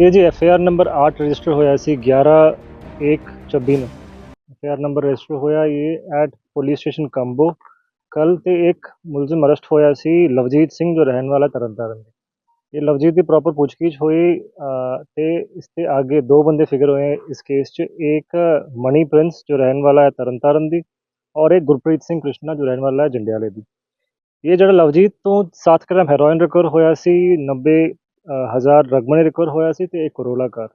ਇਹ ਜੀ F I R number 8 register ਹੋਇਆ ਸੀ 11 1 24 ਨੂੰ। F I R number register ਹੋਇਆ ਇਹ ਐਟ ਪੁਲਿਸ ਸਟੇਸ਼ਨ ਕੰਬੋ ਕੱਲ ਤੇ ਇੱਕ ਮੁਲਜ਼ਮ ਅਰੈਸਟ ਹੋਇਆ ਸੀ ਲਵਜੀਤ ਸਿੰਘ ਜੋ ਰਹਿਣ ਵਾਲਾ ਤਰਨਤਾਰਨ ਦੇ। ਇਹ ਲਵਜੀਤ ਦੀ ਪ੍ਰੋਪਰ ਪੁੱਛਗਿੱਛ ਹੋਈ ਅ, ਤੇ ਇਸ ਤੇ ਆਗੇ ਦੋ ਬੰਦੇ ਫਿਗਰ ਹੋਏ ਇਸ ਕੇਸ 'ਚ। ਇੱਕ ਮਣੀ ਪ੍ਰਿੰਸ ਜੋ ਰਹਿਣ ਵਾਲਾ ਹੈ ਤਰਨਤਾਰਨ ਦੀ ਔਰ ਇੱਕ ਗੁਰਪ੍ਰੀਤ ਸਿੰਘ ਕ੍ਰਿਸ਼ਨਾ ਜੋ ਰਹਿਣ ਵਾਲਾ ਹੈ ਜੰਡਿਆਲੇ ਦੀ। ਇਹ ਜਿਹੜਾ ਲਵਜੀਤ ਤੋਂ 7 ਗ੍ਰਾਮ ਹੈਰੋਇਨ ਰਿਕਵਰ ਹੋਇਆ ਸੀ 90 हज़ार रगमने रिकवर होया ਸੀ एक करोला कार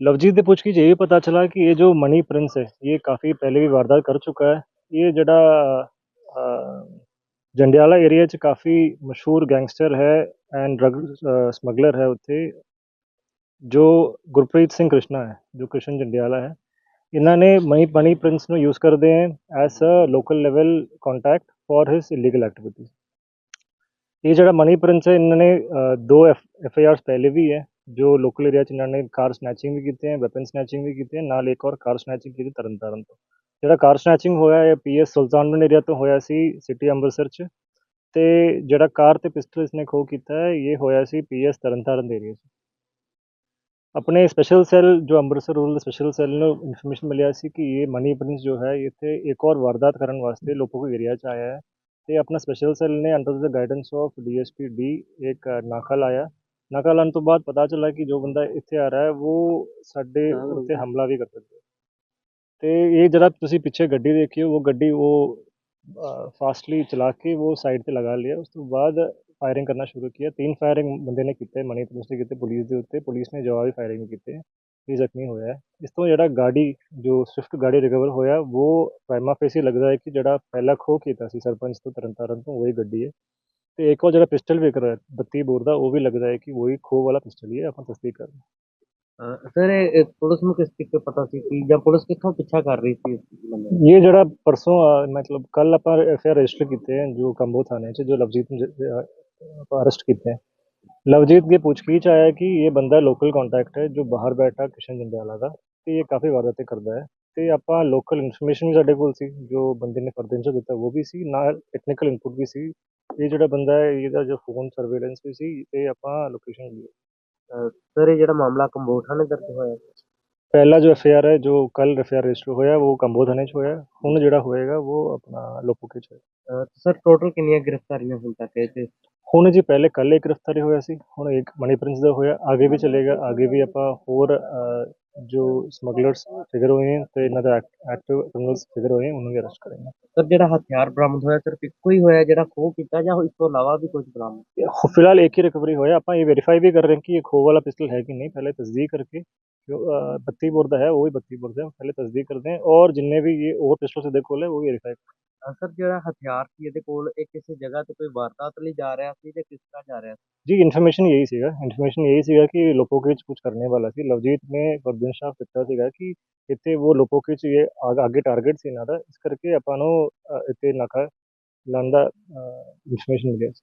लवजीत की पुछगिछ भी पता चला कि ये जो मनी प्रिंस है, ये काफ़ी पहले भी वारदात कर चुका है। ये जड़ा जंडियाला एरिया च काफ़ी मशहूर गैंगस्टर है एंड ड्रग स्मगलर है उत्थे, जो गुरप्रीत सिंह कृष्णा है, जो कृष्ण जंडियाला है। इन्होंने मनी मनी प्रिंस यूज़ करते हैं as a local level contact for his illegal activities his illegal activities ਇਹ ਜਿਹੜਾ ਮਨੀ ਪ੍ਰਿੰਸ ਹੈ ਇਹਨਾਂ ਨੇ ਅ, ਦੋ ਐਫ ਆਈ ਆਰਸ ਪਹਿਲੇ ਵੀ ਹੈ ਜੋ ਲੋਕਲ ਏਰੀਆ 'ਚ ਇਹਨਾਂ ਨੇ ਕਾਰ ਸਨੈਚਿੰਗ ਵੀ ਕੀਤੇ ਹੈ ਵੈਪਨ ਸਨੈਚਿੰਗ ਵੀ ਕੀਤੇ ਹੈ ਨਾਲ ਇੱਕ ਹੋਰ ਕਾਰ ਸਨੈਚਿੰਗ ਕੀਤੀ ਤਰਨਤਾਰਨ ਤੋਂ ਜਿਹੜਾ ਕਾਰ ਸਨੈਚਿੰਗ ਹੋਇਆ ਹੈ ਪੀਐਸ ਸੁਲਤਾਨਪੁਰ ਏਰੀਆ ਤੋਂ ਹੋਇਆ ਸੀ ਸਿਟੀ ਅੰਮ੍ਰਿਤਸਰ 'ਚ ਤੇ ਜਿਹੜਾ ਕਾਰ ਤੇ ਪਿਸਟਲ ਇਸਨੇ ਖੋਹ ਕੀਤਾ ਹੈ ਇਹ ਹੋਇਆ ਸੀ ਪੀਐਸ ਤਰਨਤਾਰਨ ਦੇ ਏਰੀਆ 'ਚ ਆਪਣੇ ਸਪੈਸ਼ਲ ਸੈੱਲ ਜੋ ਅੰਮ੍ਰਿਤਸਰ ਰੂਰਲ ਸਪੈਸ਼ਲ ਸੈੱਲ ਨੂੰ ਇਨਫੋਰਮੇਸ਼ਨ ਮਿਲਿਆ ਸੀ ਕਿ ਇਹ ਮਨੀ ਪ੍ਰਿੰਸ ਜੋ ਹੈ ਇੱਥੇ ਇੱਕ ਹੋਰ ਵਾਰਦਾਤ ਕਰਨ ਵਾਸਤੇ ਲੋਪੋ ਏਰੀਆ 'ਚ ਆਇਆ ਹੈ ਤੇ ਆਪਣਾ ਸਪੈਸ਼ਲ ਸੈੱਲ ਨੇ under the guidance of DSP D ਇੱਕ ਨਾਕਾ ਲਾਇਆ। ਨਾਕਾ ਲਾਉਣ ਤੋਂ ਬਾਅਦ ਪਤਾ ਚੱਲਾ ਕਿ ਜੋ ਬੰਦਾ ਇੱਥੇ ਆ ਰਿਹਾ ਹੈ ਉਹ ਸਾਡੇ ਉੱਤੇ ਹਮਲਾ ਵੀ ਕਰ ਸਕਦਾ ਤੇ ਇਹ ਜਿਹੜਾ ਤੁਸੀਂ ਪਿੱਛੇ ਗੱਡੀ ਦੇਖੀ ਉਹ ਗੱਡੀ ਉਹ ਫਾਸਟਲੀ ਚਲਾ ਕੇ ਉਹ ਸਾਈਡ ਤੇ ਲਗਾ ਲਿਆ। ਉਸ ਤੋਂ ਬਾਅਦ ਫਾਇਰਿੰਗ ਕਰਨਾ ਸ਼ੁਰੂ ਕੀਤਾ ਤਿੰਨ ਫਾਇਰਿੰਗ ਬੰਦੇ ਨੇ ਕੀਤੇ ਮਨੀ ਪੁਲਿਸ ਨੇ ਕੀਤੇ ਪੁਲਿਸ ਦੇ ਉੱਤੇ ਪੁਲਿਸ ਨੇ ਜਵਾਬੀ ਫਾਇਰਿੰਗ ਕੀਤੇ ਇਹ ਜ਼ਖਮੀ ਹੋਇਆ ਹੈ ਇਸ ਤੋਂ ਜਿਹੜਾ ਗਾੜੀ ਜੋ ਸਵਿਫਟ ਗਾੜੀ ਰਿਕਵਰ ਹੋਇਆ ਉਹ ਪ੍ਰਾਈਮਾ ਫੇਸੀ ਲੱਗਦਾ ਹੈ ਕਿ ਜਿਹੜਾ ਪਹਿਲਾ ਖੋਹ ਕੀਤਾ ਸੀ ਸਰਪੰਚ ਤੋਂ ਤਰਨਤਾਰਨ ਤੋਂ ਉਹੀ ਗੱਡੀ ਹੈ ਤੇ ਇੱਕ ਉਹ ਜਿਹੜਾ ਪਿਸਟਲ ਵਿਕ ਰਿਹਾ 32 ਬੋਰ ਦਾ ਉਹ ਵੀ ਲੱਗਦਾ ਹੈ ਕਿ ਉਹੀ ਖੋਹ ਵਾਲਾ ਪਿਸਟਲ ਹੀ ਹੈ ਆਪਾਂ ਤਸਦੀਕ ਕਰ ਰਹੇ ਹਾਂ। ਸਰ ਇਹ ਪੁਲਿਸ ਨੂੰ ਕਿਸ ਤਰੀਕੇ ਪਤਾ ਸੀ ਕਿ ਜਾਂ ਪੁਲਿਸ ਕਿੱਥੋਂ ਪਿੱਛਾ ਕਰ ਰਹੀ ਸੀ ਇਸ ਬੰਦੇ ਦਾ? ਇਹ ਜਿਹੜਾ ਪਰਸੋਂ ਅ, ਮਤਲਬ ਕੱਲ ਆਪਾਂ ਐਫ ਆਰ ਰਜਿਸਟਰ ਕੀਤੇ हैं जो ਕੰਬੋ थाने ਚ ਜੋ ਲਵਜੀਤ ਨੂੰ ਜ- ਅ, ਆਪਾਂ ਅਰੈਸਟ ਕੀਤੇ हैं ਲਵਜੀਤ ਦੀ ਪੁੱਛਗਿੱਛ ਆਇਆ ਕਿ ਇਹ ਬੰਦਾ ਲੋਕਲ ਕੰਟੈਕਟ ਹੈ ਜੋ ਬਾਹਰ ਬੈਠਾ ਕਿਸ਼ਨ ਜੰਡਿਆਲਾ ਦਾ ਤੇ ਇਹ ਕਾਫੀ ਵਾਰਦਾਤੇ ਕਰਦਾ ਹੈ ਤੇ ਆਪਾਂ ਲੋਕਲ ਇਨਫੋਰਮੇਸ਼ਨ ਵੀ ਸਾਡੇ ਕੋਲ ਸੀ ਜੋ ਬੰਦੇ ਨੇ ਫਰਦੈਂਸ਼ਾ ਦਿੱਤਾ ਉਹ ਵੀ ਸੀ ਨਾਲ ਟੈਕਨੀਕਲ ਇਨਪੁਟ ਵੀ ਸੀ ਇਹ ਜਿਹੜਾ ਬੰਦਾ ਹੈ ਇਹਦਾ ਜੋ ਫੋਨ ਸਰਵੇਲੈਂਸ ਵੀ ਸੀ ਇਹ ਆਪਾਂ ਲੋਕੇਸ਼ਨ ਲਈ ਸਰ ਇਹ ਜਿਹੜਾ ਮਾਮਲਾ ਕੰਬੋਠਾ ਨੇ ਦਰਜ ਹੋਇਆ ਪਹਿਲਾ ਜੋ ਐਫ ਆਰ ਹੈ ਜੋ ਕੱਲ ਐਫ ਆਰ ਰਜਿਸਟਰ ਹੋਇਆ ਉਹ ਕੰਬੋ ਥਾਣੇ ਚ ਹੋਇਆ ਹੁਣ ਜਿਹੜਾ ਹੋਏਗਾ ਉਹ ਆਪਣਾ ਲੋਪੋਕੇ ਚ ਹੋਏਗਾ ਅਹ ਸਰ ਟੋਟਲ ਕਿੰਨੀਆਂ ਗ੍ਰਿਫਤਾਰੀਆਂ ਹੁਣ ਤੱਕ ਇਹ ਤੇ हूँ जी पहले कल एक गिरफ़्तार होया हूँ एक मणिप्रिंस का होया आगे भी चलेगा आगे भी आप होर जो समगलर्स फिगर हुए हैं तो इन्हों एक्टिव क्रिमिनल्स फिगर हुए हैं उन्होंने अरेस्ट करेंगे सर जो हथियार बरामद होया एक ही होया जो खोह किया जो इसको अलावा भी कुछ बरामद फ़िलहाल एक ही रिकवरी हो वेरीफाई भी कर रहे हैं कि खोह वाला पिस्टल है कि नहीं पहले तस्दीक करके जो बत्ती बुरद है वही बत्ती बुरद है पहले तस्दीक करते हैं और जिन्हें भी ये और पिस्टल से देखो वो वेरीफाई ਸਰ ਜਿਹੜਾ ਹਥਿਆਰ ਸੀ ਇਹਦੇ ਕੋਲ ਇਹ ਕਿਸੇ ਜਗ੍ਹਾ ਤੇ ਕੋਈ ਵਾਰਦਾਤ ਲਈ ਜਾ ਰਿਹਾ ਸੀ ਜਾਂ ਕਿਸ ਤਰ੍ਹਾਂ ਜਾ ਰਿਹਾ ਸੀ जी इन्फॉर्मेशन यही सीगा इन्फॉर्मेशन यही सीगा कि लोपोके च कुछ करने वाला ਸੀ ਲਵਜੀਤ ਨੇ ਗੁਰਦਿਨ ਸ਼ਾਹ ਦਿੱਤਾ ਸੀਗਾ ਕਿ ਇੱਥੇ ਉਹ ਲੋਪੋਕੇ ਚ ਇਹ ਆ- ਅੱਗੇ ਟਾਰਗੇਟ ਸੀ ਇਹਨਾਂ ਦਾ ਇਸ ਕਰਕੇ ਆਪਾਂ ਨੂੰ ਅ, ਇੱਥੇ ਨਾਕਾ ਲਾਉਣ ਦਾ ਇਨਫੋਰਮੇਸ਼ਨ ਮਿਲਿਆ ਸੀ